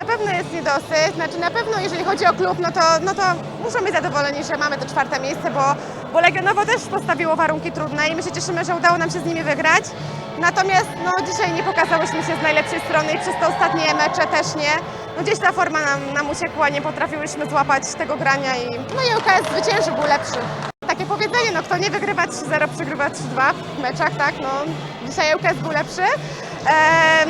Na pewno jest niedosyt, znaczy na pewno jeżeli chodzi o klub, no to, no to muszą być zadowoleni, że mamy to czwarte miejsce, bo, bo Legionowo też postawiło warunki trudne i my się cieszymy, że udało nam się z nimi wygrać. Natomiast no, dzisiaj nie pokazałyśmy się z najlepszej strony i przez te ostatnie mecze też nie. No, gdzieś ta forma nam, nam uciekła, nie potrafiłyśmy złapać tego grania i no i UKS zwyciężył, był lepszy. Takie powiedzenie, no kto nie wygrywa 3-0, przegrywa 3-2 w meczach, tak, no dzisiaj UKS był lepszy.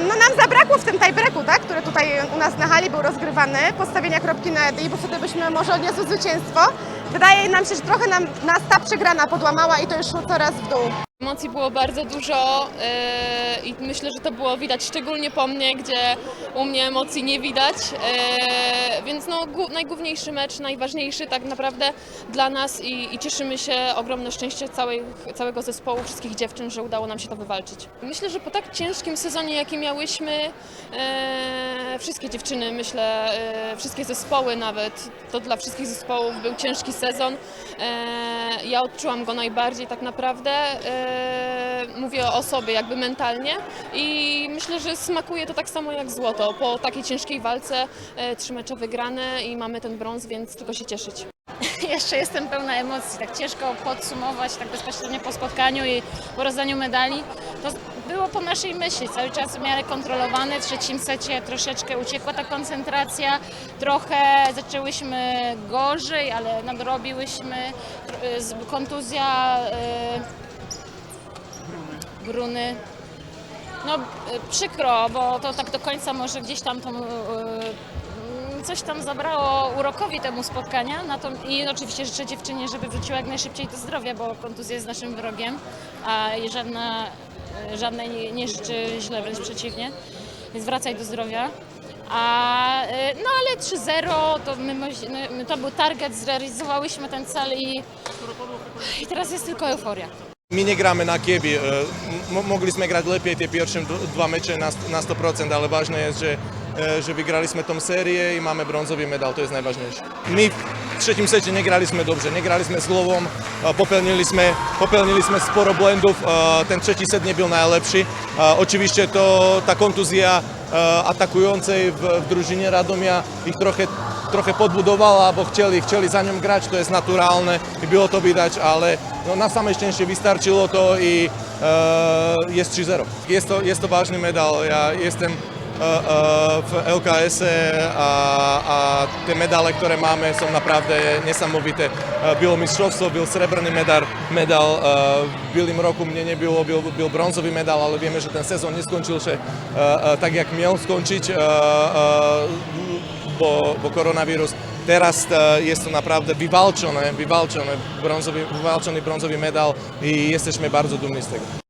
No nam zabrakło w tym tiebreaku, tak, który tutaj u nas na hali był rozgrywany, postawienia kropki na i bo wtedy byśmy może odniosły zwycięstwo. Wydaje nam się, że trochę nam, nas ta przegrana podłamała i to już coraz w dół. Emocji było bardzo dużo e, i myślę, że to było widać szczególnie po mnie, gdzie u mnie emocji nie widać. E, więc no, najgłówniejszy mecz, najważniejszy tak naprawdę dla nas i, i cieszymy się ogromne szczęście całej, całego zespołu, wszystkich dziewczyn, że udało nam się to wywalczyć. Myślę, że po tak ciężkim sezonie, jaki miałyśmy, e, wszystkie dziewczyny, myślę, e, wszystkie zespoły nawet, to dla wszystkich zespołów był ciężki sezon. E, ja odczułam go najbardziej tak naprawdę. E, mówię o sobie jakby mentalnie i myślę, że smakuje to tak samo jak złoto. Po takiej ciężkiej walce e, trzy mecze wygrane i mamy ten brąz, więc tylko się cieszyć. Jeszcze jestem pełna emocji, tak ciężko podsumować tak bezpośrednio po spotkaniu i po rozdaniu medali. To było po naszej myśli, cały czas w miarę kontrolowane. W trzecim secie troszeczkę uciekła ta koncentracja, trochę zaczęłyśmy gorzej, ale nadrobiłyśmy. Z- Kontuzja y, Bruny. No y, przykro, bo to tak do końca może gdzieś tam tą, y, coś tam zabrało urokowi temu spotkania. I oczywiście życzę dziewczynie, żeby wróciła jak najszybciej do zdrowia, bo kontuzja jest naszym wrogiem, a żadna, y, żadnej nie, życzy źle, wręcz przeciwnie. Więc wracaj do zdrowia. A, no ale 3-0 to, my, my, to był target, zrealizowałyśmy ten cel i, i teraz jest tylko euforia. My nie gramy na kiebi. e, mogliśmy grać lepiej te pierwsze dwa mecze na, st- na 100%, ale ważne jest, że, e, że wygraliśmy tą serię i mamy brązowy medal, to jest najważniejsze. My w trzecim secie nie graliśmy dobrze, nie graliśmy z głową, popełniliśmy, popełniliśmy sporo błędów, ten trzeci set nie był najlepszy. Oczywiście to ta kontuzja e, atakującej w, w drużynie Radomia ich trochę trochę podbudował alebo chceli chceli za ňom grať, to je naturálne, i było to widać, ale no, na same szczęście to i e, jest 3-0. Jest to, jest to ważny medal, ja jestem e, e, v LKS a, a tie medále, ktoré máme, som napravde nesamovité. E, Bylo mistrovstvo, byl srebrný medal, medal v bylým roku mne nebylo, byl, byl bronzový medal, ale vieme, že ten sezón neskončil že, tak, jak miel skončiť. Bo, bo koronawirus. Teraz e, jest to naprawdę wywalczone, wywalczone brązowy, wywalczony brązowy medal i jesteśmy bardzo dumni z tego.